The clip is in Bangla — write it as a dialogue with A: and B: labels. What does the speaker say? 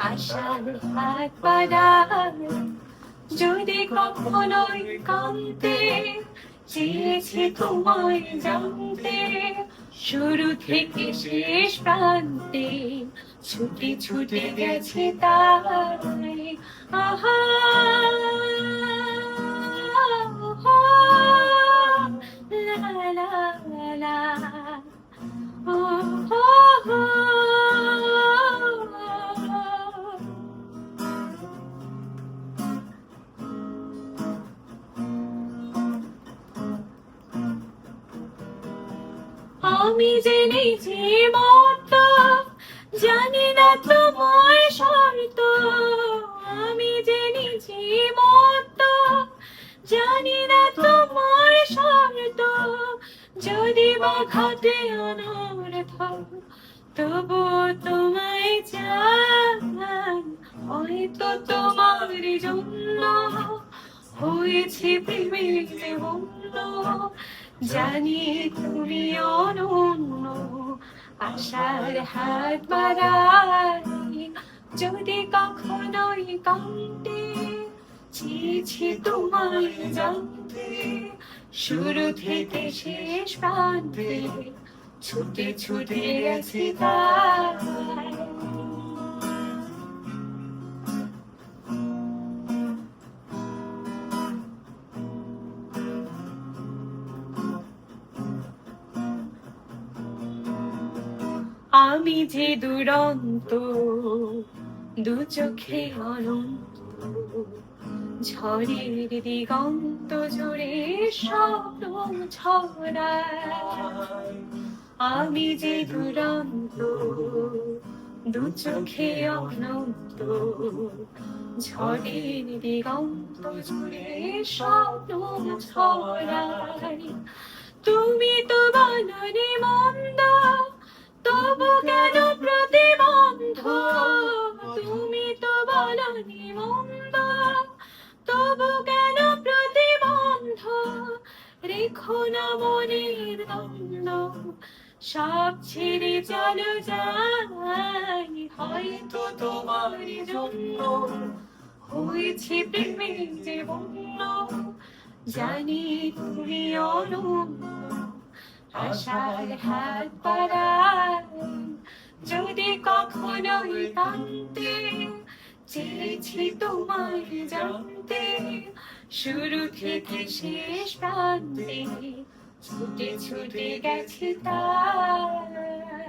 A: আশার হাত যদি কখনোই কান্তে চেয়েছি তোমায় জানতে। শুরু থেকে শেষ প্রান্তে ছুটে ছুটে গেছে তাই আহা! আমি জেনেছি মত। জানি না তোমার শর্ত। আমি জেনেছি মত। জানি না তোমার শর্ত। যদি বা ঘটে অনর্থ, তবু তোমায় চাই। হয়তো তোমার জন্য হয়েছে প্রেমের যে বন্য জানি তুমি অনন্য, আশার হাত বাড়াই। যদি কখনোই কান্তে চেয়েছি তোমায় জানতে, শুরু থেকে শেষ প্রান্তে ছুটে ছুটে গেছি তাই আমি যে দুরন্ত, দু চোখে অনন্ত, ঝড়ের দিগন্ত জুড়ে স্বপ্ন ছড়ায়। আমি যে দুরন্ত, দু চোখে অনন্ত, ঝড়ের দিগন্ত জুড়ে স্বপ্ন ছড়াই তুমি তো বলনি মন্দ কেন প্রতিবন্ধ? তুমি তো বলনি মন্দ। তবু কেন প্রতিবন্ধ? রেখো না মনের দ্বন্দ্ব সব ছেড়ে চলো যাই, হয়তো তোমার জন্য হয়েছে প্রেমের যে বন্য। জানি তুমি অনন্য আশার হাত বাড়ায় যদি কখনো কান্তে চেয়েছি তোমায় জানতে, শুরু থেকে শেষ প্রান্তে ছুটে ছুটে গেছে তাই